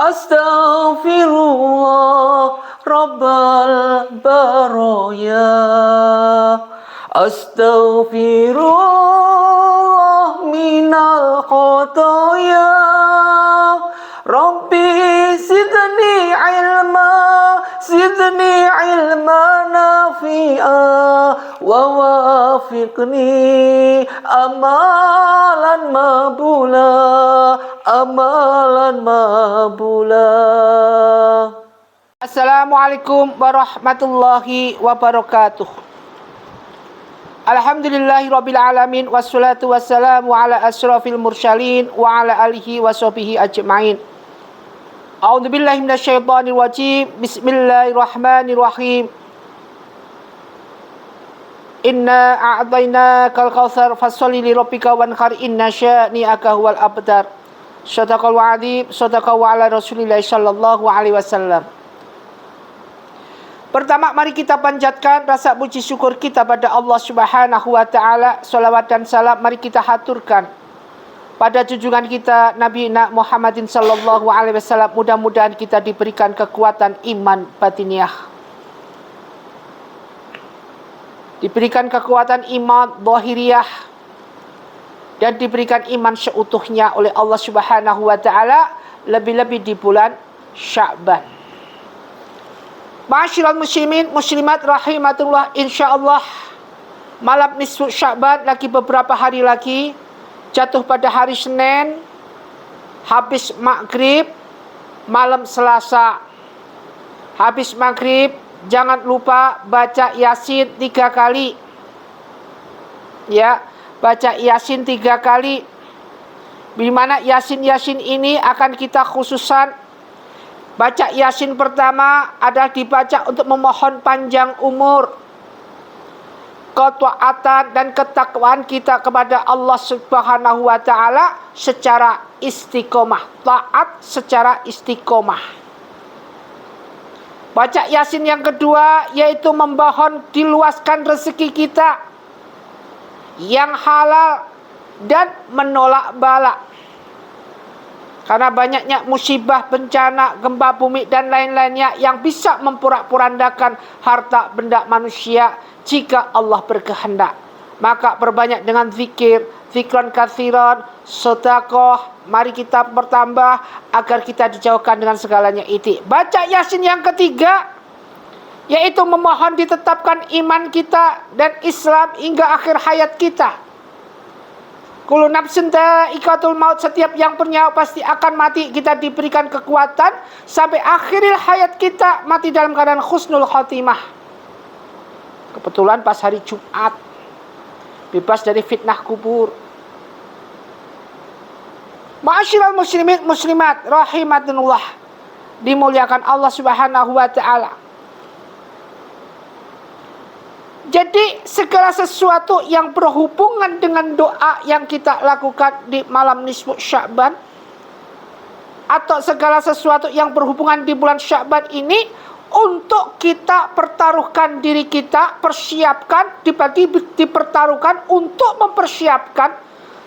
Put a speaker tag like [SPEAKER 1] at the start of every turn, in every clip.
[SPEAKER 1] Astaghfirullah Rabbal baraya. Astaghfirullah minal khotoya. Rabbi zidni ilma zidni ilma nafi'a wafiqni amalan mabula amalan mabula Assalamualaikum warahmatullahi wabarakatuh Alhamdulillahi Rabbil ala asrafil mursalin Wa ala alihi wa sahbihi ajma'in A'udzu billahi minasyaitonir rajim. Bismillahirrahmanirrahim. Inna a'tainakal kautsar fasholli li rabbika wanhar inna syani'aka huwal abtar. Sadaqal wa'adzim, sadaqa wa ala Rasulillah sallallahu alaihi wasallam. Pertama mari kita panjatkan rasa puji syukur kita pada Allah Subhanahu wa taala. Salawat dan salam mari kita haturkan pada junjungan kita Nabi Muhammadin sallallahu alaihi wasallam mudah-mudahan kita diberikan kekuatan iman batiniah diberikan kekuatan iman zahiriyah dan diberikan iman seutuhnya oleh Allah Subhanahu wa taala lebih-lebih di bulan Sya'ban. Ma'asyiral muslimin muslimat rahimatullah insyaallah malam nisfu Sya'ban lagi beberapa hari lagi jatuh pada hari Senin, habis maghrib, malam Selasa. Habis maghrib, jangan lupa baca Yasin tiga kali. Ya, baca Yasin tiga kali. Di mana Yasin-Yasin ini akan kita khususan Baca Yasin pertama adalah dibaca untuk memohon panjang umur ketaatan dan ketakwaan kita kepada Allah Subhanahu wa taala secara istiqomah, taat secara istiqomah. Baca Yasin yang kedua yaitu membohon diluaskan rezeki kita yang halal dan menolak bala. Karena banyaknya musibah, bencana, gempa bumi dan lain-lainnya yang bisa memporak-porandakan harta benda manusia jika Allah berkehendak. Maka perbanyak dengan zikir, zikran kathiran, sodakoh. Mari kita bertambah agar kita dijauhkan dengan segalanya itu. Baca Yasin yang ketiga, yaitu memohon ditetapkan iman kita dan Islam hingga akhir hayat kita. Kulu ikatul maut setiap yang bernyawa pasti akan mati. Kita diberikan kekuatan sampai akhir hayat kita mati dalam keadaan khusnul khotimah. Kebetulan pas hari Jumat bebas dari fitnah kubur. Ma'asyiral muslimin muslimat rahimatunullah dimuliakan Allah Subhanahu wa taala. Jadi segala sesuatu yang berhubungan dengan doa yang kita lakukan di malam nisfu Sya'ban atau segala sesuatu yang berhubungan di bulan Sya'ban ini untuk kita pertaruhkan diri kita, persiapkan, dibagi dipertaruhkan untuk mempersiapkan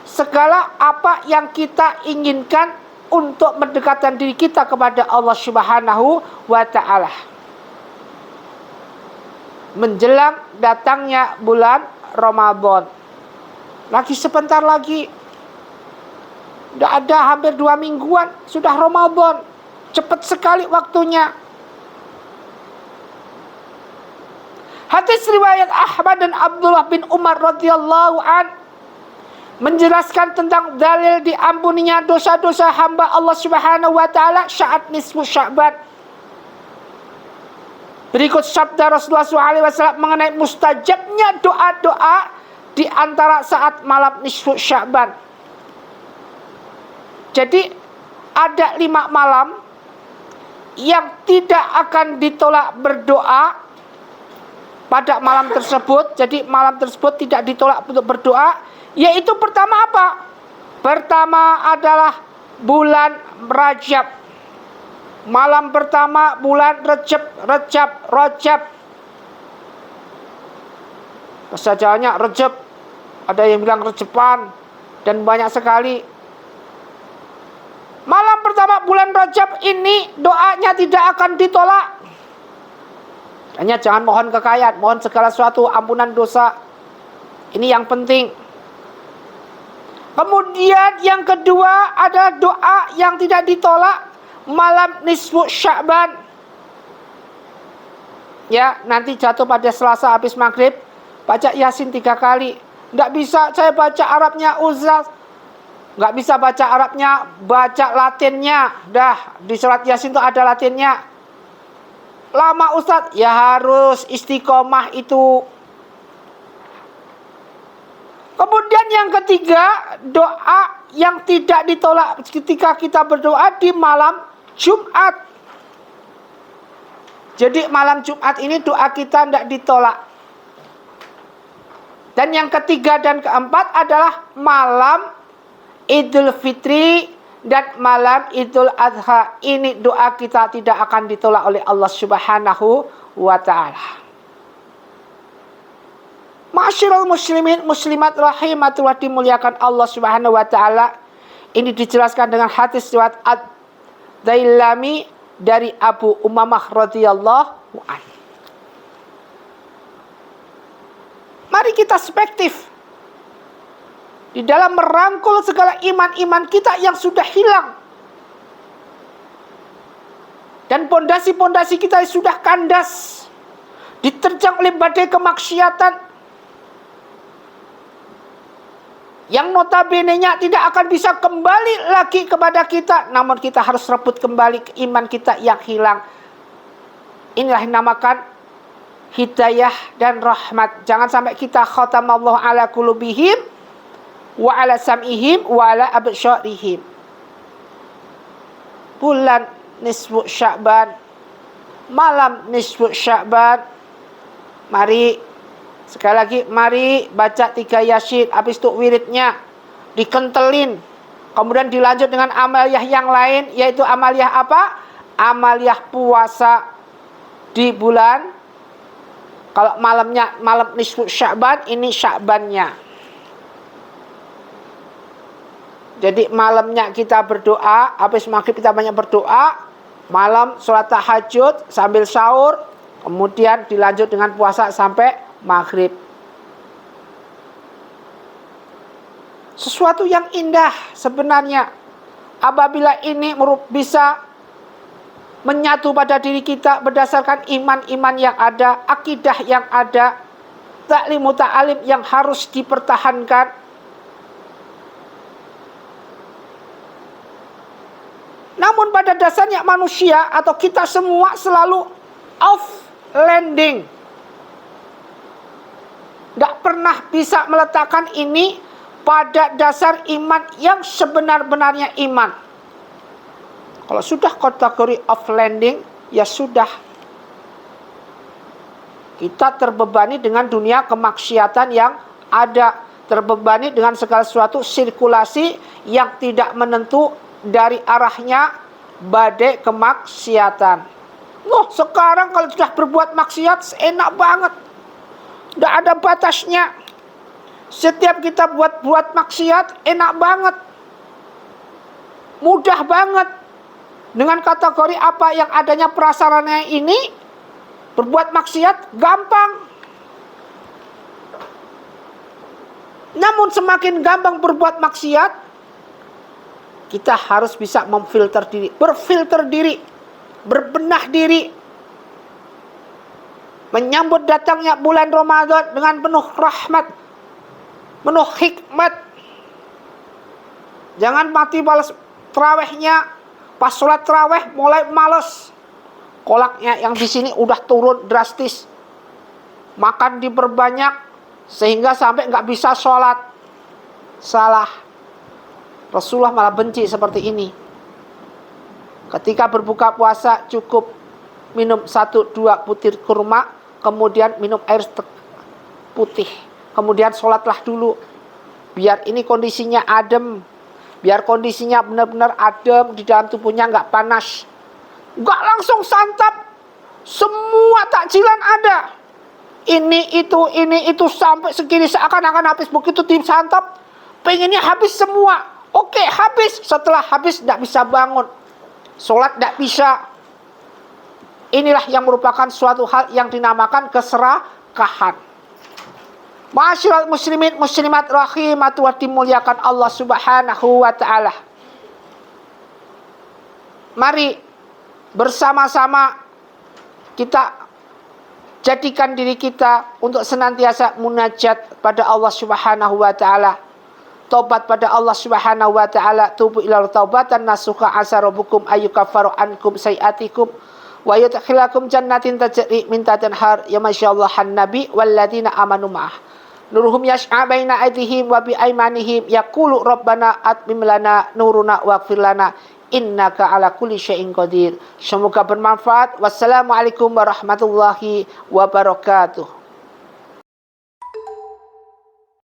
[SPEAKER 1] segala apa yang kita inginkan untuk mendekatkan diri kita kepada Allah Subhanahu wa taala menjelang datangnya bulan Ramadan. Lagi sebentar lagi. Udah ada hampir dua mingguan. Sudah Ramadan. Cepat sekali waktunya. Hadis riwayat Ahmad dan Abdullah bin Umar radhiyallahu an menjelaskan tentang dalil diampuninya dosa-dosa hamba Allah Subhanahu wa taala saat nisfu Sya'ban Berikut sabda Rasulullah SAW mengenai mustajabnya doa-doa di antara saat malam nisfu Sya'ban. Jadi ada lima malam yang tidak akan ditolak berdoa pada malam tersebut. Jadi malam tersebut tidak ditolak untuk berdoa. Yaitu pertama apa? Pertama adalah bulan Rajab malam pertama bulan Recep, Recep, Rojab. Kesajaannya Recep, ada yang bilang Recepan, dan banyak sekali. Malam pertama bulan Rajab ini doanya tidak akan ditolak. Hanya jangan mohon kekayaan, mohon segala sesuatu ampunan dosa. Ini yang penting. Kemudian yang kedua ada doa yang tidak ditolak malam nisfu Sya'ban. Ya, nanti jatuh pada Selasa habis maghrib, baca Yasin tiga kali. Nggak bisa saya baca Arabnya Ustaz. Nggak bisa baca Arabnya, baca Latinnya. Dah, di surat Yasin itu ada Latinnya. Lama Ustadz, ya harus istiqomah itu. Kemudian yang ketiga, doa yang tidak ditolak ketika kita berdoa di malam Jumat. Jadi malam Jumat ini doa kita tidak ditolak. Dan yang ketiga dan keempat adalah malam Idul Fitri dan malam Idul Adha ini doa kita tidak akan ditolak oleh Allah Subhanahu wa taala. Masyarul muslimin muslimat rahimatullah dimuliakan Allah Subhanahu wa taala. Ini dijelaskan dengan hadis riwayat Ad-Dailami dari Abu Umamah radhiyallahu an. Mari kita spektif di dalam merangkul segala iman-iman kita yang sudah hilang. Dan pondasi-pondasi kita sudah kandas. Diterjang oleh badai kemaksiatan. Yang notabene-nya tidak akan bisa kembali lagi kepada kita. Namun kita harus rebut kembali ke iman kita yang hilang. Inilah yang dinamakan hidayah dan rahmat. Jangan sampai kita khatamallahu ala kulubihim wa ala sam'ihim wa ala absyarihim. Bulan nisfu sya'ban malam nisfu sya'ban mari sekali lagi mari baca tiga yasin habis itu wiridnya dikentelin kemudian dilanjut dengan amaliyah yang lain yaitu amaliyah apa? Amaliyah puasa di bulan kalau malamnya malam nisfu sya'ban ini sya'bannya Jadi malamnya kita berdoa, habis maghrib kita banyak berdoa, malam sholat tahajud sambil sahur, kemudian dilanjut dengan puasa sampai maghrib. Sesuatu yang indah sebenarnya apabila ini bisa menyatu pada diri kita berdasarkan iman-iman yang ada, akidah yang ada, taklimu ta'alim yang harus dipertahankan, Namun pada dasarnya manusia atau kita semua selalu off landing. Tidak pernah bisa meletakkan ini pada dasar iman yang sebenar-benarnya iman. Kalau sudah kategori off landing, ya sudah. Kita terbebani dengan dunia kemaksiatan yang ada. Terbebani dengan segala sesuatu sirkulasi yang tidak menentu dari arahnya badai kemaksiatan. Loh, sekarang kalau sudah berbuat maksiat enak banget. Tidak ada batasnya. Setiap kita buat buat maksiat enak banget. Mudah banget. Dengan kategori apa yang adanya prasarana ini berbuat maksiat gampang. Namun semakin gampang berbuat maksiat, kita harus bisa memfilter diri, berfilter diri, berbenah diri. Menyambut datangnya bulan Ramadan dengan penuh rahmat, penuh hikmat. Jangan mati balas terawihnya, pas sholat terawih mulai males. Kolaknya yang di sini udah turun drastis. Makan diperbanyak sehingga sampai nggak bisa sholat. Salah. Rasulullah malah benci seperti ini. Ketika berbuka puasa cukup minum satu dua butir kurma, kemudian minum air putih, kemudian sholatlah dulu. Biar ini kondisinya adem, biar kondisinya benar-benar adem di dalam tubuhnya nggak panas. Nggak langsung santap, semua takjilan ada. Ini itu ini itu sampai segini seakan-akan habis begitu tim santap, pengennya habis semua Oke, habis. Setelah habis tidak bisa bangun. sholat tidak bisa. Inilah yang merupakan suatu hal yang dinamakan keserakahan. Masyarakat muslimin muslimat rahimat wa dimuliakan Allah subhanahu wa ta'ala. Mari bersama-sama kita jadikan diri kita untuk senantiasa munajat pada Allah subhanahu wa ta'ala. Tobat pada Allah subhanahu wa ta'ala. Tubu ila taubatan nasuka asarobukum ayukafaru ankum sayatikum wa yudkhilakum jannatin tajri min tahtiha har ya masyaallah nabi walladzina amanu ma'ah Nuruhum yas'a baina aydihim wa bi aymanihim yaqulu rabbana atmim lana nuruna waghfir lana innaka ala kulli syai'in qadir. Semoga bermanfaat. Wassalamualaikum warahmatullahi wabarakatuh.